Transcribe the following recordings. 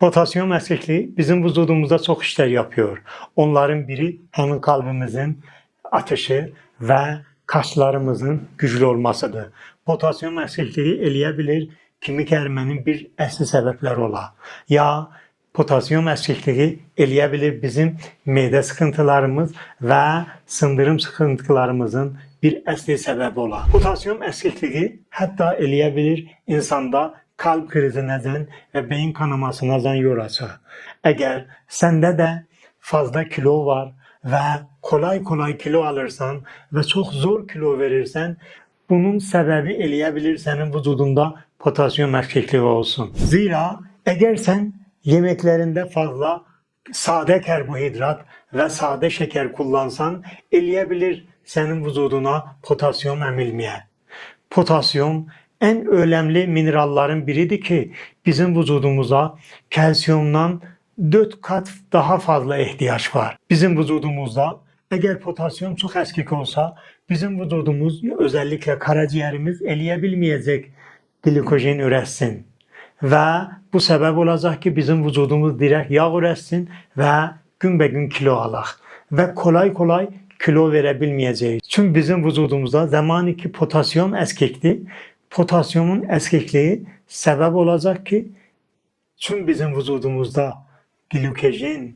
Potasyum eksikliği bizim vücudumuzda çok işler yapıyor. Onların biri hem kalbimizin ateşi ve kaslarımızın güçlü olmasıdır. Potasyum eksikliği eleyebilir kemik erimenin bir əsli səbəbləri ola. Ya potasyum eksikliği eleyebilir bizim mide sıkıntılarımız ve sındırım sıkıntılarımızın bir əsli səbəbi ola. Potasyum eksikliği hatta eleyebilir insanda kalp krizinədən və beyin kanamasınədən yol açar. Əgər səndə də fazla kilo var və kolay kolay kilo alırsan və çox zor kilo verirsən, bunun səbəbi eləyə bilər sənin vücudunda potasyum eksikliği olsun. Zira əgər sən yemeklerinde fazla sade karbohidrat ve sade şeker kullansan eleyebilir senin vücuduna potasyum emilmeye. Potasyum en önemli mineralların biridir ki bizim vücudumuza kalsiyumdan 4 kat daha fazla ihtiyaç var. Bizim vücudumuzda eğer potasyum çok eskik olsa bizim vücudumuz özellikle karaciğerimiz eleyebilmeyecek glikojen üretsin. Və bu səbəb olacaq ki, bizim vücudumuz direkt yağ üretsin və günbəgün kilo alaq və kolay kolay kilo verə bilməyəcəyik. Çünki bizim vücudumuzda zamanı ki potasyum əskikdir. Potasyumun əskikliyi səbəb olacaq ki, çünki bizim vücudumuzda glikojen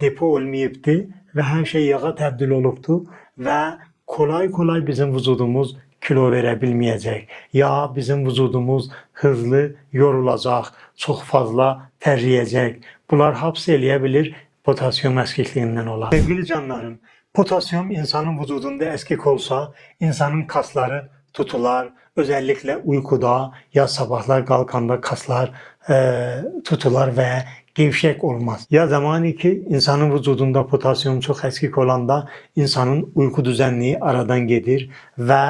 depo olmayıbdı və hər şey yağa təbdil olubdu və kolay kolay bizim vücudumuz kilo verə bilməyəcək. Ya bizim vücudumuz hızlı yorulacaq, çox fazla tərləyəcək. Bunlar hamısı eləyə bilir potasyum əskikliyindən olar. Sevgili canlarım, potasyum insanın vücudunda əskik olsa, insanın kasları tutular. Özellikle uykuda ya sabahlar kalkanda kaslar e, tutular ve gevşek olmaz. Ya zamanı ki insanın vücudunda potasyum çok eksik olanda insanın uyku düzenliği aradan gelir ve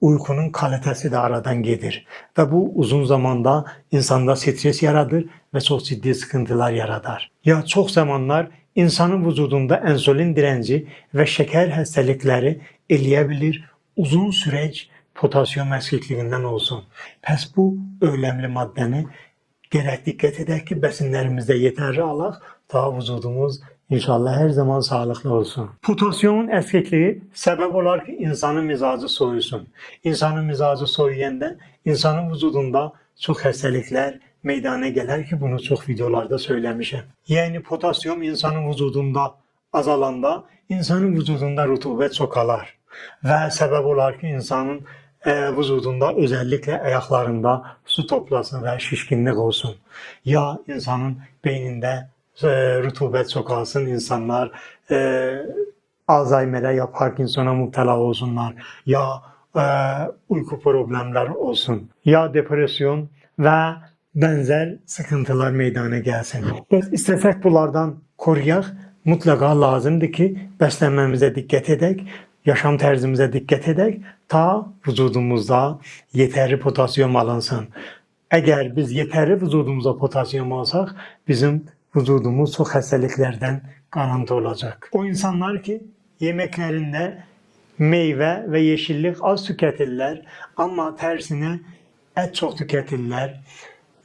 uykunun kalitesi de aradan gelir. Ve bu uzun zamanda insanda stres yaradır ve çok ciddi sıkıntılar yaradar. Ya çok zamanlar insanın vücudunda insülin direnci ve şeker hastalıkları eleyebilir. Uzun süreç potasyum eksikliğinden olsun. Pes bu önemli maddeni gerek dikkat edək ki, besinlerimizde yeterli alaq, daha vücudumuz inşallah her zaman sağlıklı olsun. Potasyumun eksikliği sebep olar ki insanın mizacı soyusun. İnsanın mizacı soyuyanda insanın vücudunda çok hastalıklar meydana gelir ki bunu çok videolarda söylemişim. Yani potasyum insanın vücudunda azalanda insanın vücudunda rutubet çoxalar ve sebep olar ki insanın e, vücudunda özellikle ayaklarında su toplasın ve şişkinlik olsun. Ya insanın beyninde e, rutubet çoğalsın insanlar e, Alzheimer'e ya Parkinson'a müptela olsunlar ya e, uyku problemler olsun ya depresyon ve benzer sıkıntılar meydana gelsin. Biz istesek bunlardan koruyaq mutlaka lazımdır ki beslenmemize dikkat edək, yaşam tərzimizə dikkat edək ta vücudumuzda yeterli potasyum alınsın. Eğer biz yeterli vücudumuza potasyum alsaq, bizim vücudumuz çok hastalıklardan garanti olacak. O insanlar ki yemeklerinde meyve ve yeşillik az tüketirler ama tersine et çok tüketirler.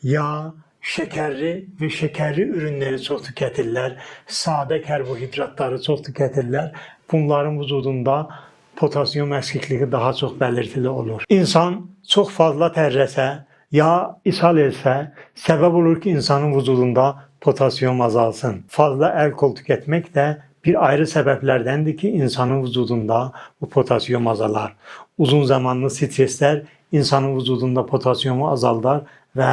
Yağ, şekerli ve şekerli ürünleri çok tüketirler. Sade karbohidratları çok tüketirler. Bunların vücudunda potasyum eksikliği daha çok belirtili olur. İnsan çok fazla terlese ya ishal etse sebep olur ki insanın vücudunda potasyum azalsın. Fazla alkol tüketmek de bir ayrı sebeplerdendir ki insanın vücudunda bu potasyum azalar. Uzun zamanlı stresler insanın vücudunda potasyumu azaldar ve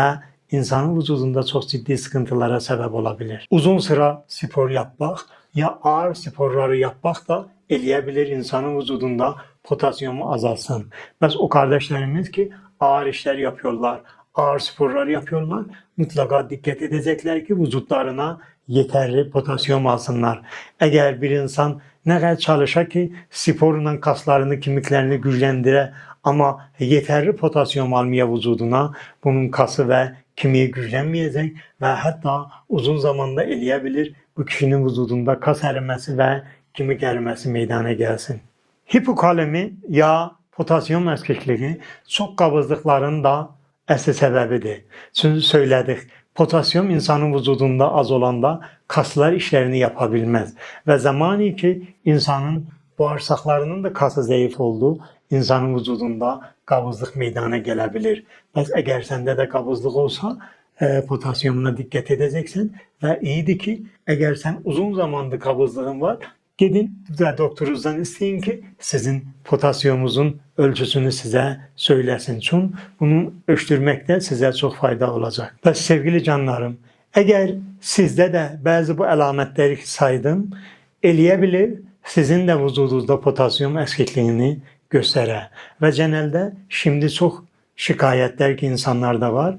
insanın vücudunda çok ciddi sıkıntılara sebep olabilir. Uzun sıra spor yapmak ya ağır sporları yapmak da eleyebilir insanın vücudunda potasyumu azalsın. Biz o kardeşlerimiz ki ağır işler yapıyorlar, ağır sporlar yapıyorlar. Mutlaka dikkat edecekler ki vücutlarına yeterli potasyum alsınlar. Eğer bir insan ne kadar çalışa ki sporla kaslarını, kemiklerini güçlendire ama yeterli potasyum almaya vücuduna bunun kası ve kemiği güçlenmeyecek ve hatta uzun zamanda eleyebilir bu kişinin vücudunda kas erimesi ve kemik erimesi meydana gelsin. Hipokalemi ya potasyum eksikliği çok kabızlıkların da əsli səbəbidir. Çünki söylədik, Potasyum insanın vücudunda az olanda kaslar işlerini yapabilmez. Ve zamanı ki insanın bağırsaklarının da kası zayıf olduğu insanın vücudunda kabızlık meydana gelebilir. Bəs eğer sende de kabızlık olsa e, potasyumuna dikkat edeceksin ve iyiydi ki eğer sen uzun zamandır kabızlığın var gidin ve doktorunuzdan isteyin ki sizin potasyumunuzun ölçüsünü size söylesin. Çünkü bunu ölçtürmekte size çok fayda olacak. Ve sevgili canlarım eğer sizde de bazı bu alametleri saydım eleyebilir sizin de vücudunuzda potasyum eksikliğini göstere. Ve genelde şimdi çok şikayetler ki insanlarda var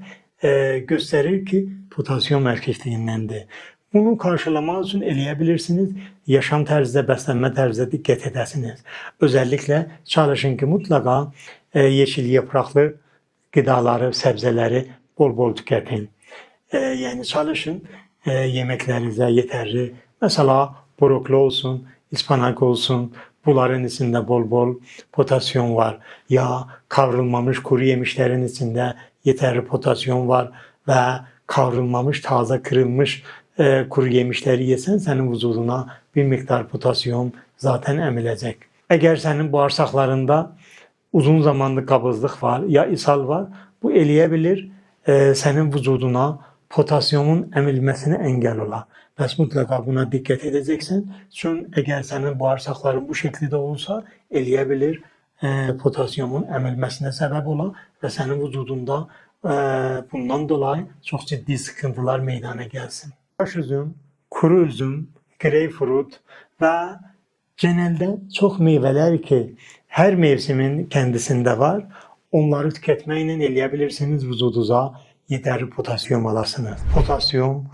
gösterir ki potasyum eksikliğindendi. Bunu karşılamak için eleyebilirsiniz. Yaşam tarzı, beslenme tarzı dikkat edesiniz. Özellikle çalışın ki mutlaka e, yeşil yapraklı gıdaları, sebzeleri bol bol tüketin. E, yani çalışın e, yemeklerinize yeterli. Mesela brokoli olsun, ıspanak olsun. Bunların içinde bol bol potasyum var. Ya kavrulmamış kuru yemişlerin içinde yeterli potasyum var ve kavrulmamış taze kırılmış e, kuru yemişleri yesen senin vücuduna bir miktar potasyum zaten emilecek. Eğer senin bağırsaklarında uzun zamanlı kabızlık var ya ishal var bu eleyebilir e, senin vücuduna potasyumun emilmesine engel ola. Bəs mutlaka buna dikkat edeceksin. Çünkü eğer senin bağırsakların bu şekilde olsa eleyebilir e, potasyumun emilmesine sebep ola ve senin vücudunda e, bundan dolayı çok ciddi sıkıntılar meydana gelsin. Yaş üzüm, kuru üzüm, greyfurut ve genelde çok meyveler ki her mevsimin kendisinde var. Onları tüketmeyle eleyebilirsiniz vücudunuza yeterli potasyum alasınız. Potasyum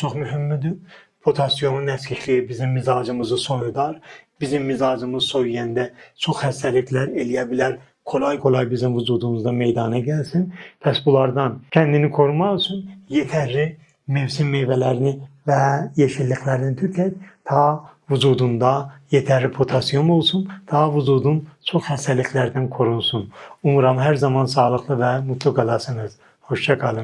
çok mühimmidir. Potasyumun eksikliği bizim mizacımızı soyudar. Bizim mizacımız soyuyanda çok hastalıklar eleyebilir. Kolay kolay bizim vücudumuzda meydana gelsin. Pes bunlardan kendini korumak için yeterli mevsim meyvelerini ve yeşilliklerini tüket. Ta vücudunda yeterli potasyum olsun. Ta vücudun çok hastalıklardan korunsun. Umuram her zaman sağlıklı ve mutlu kalasınız. Hoşça kalın.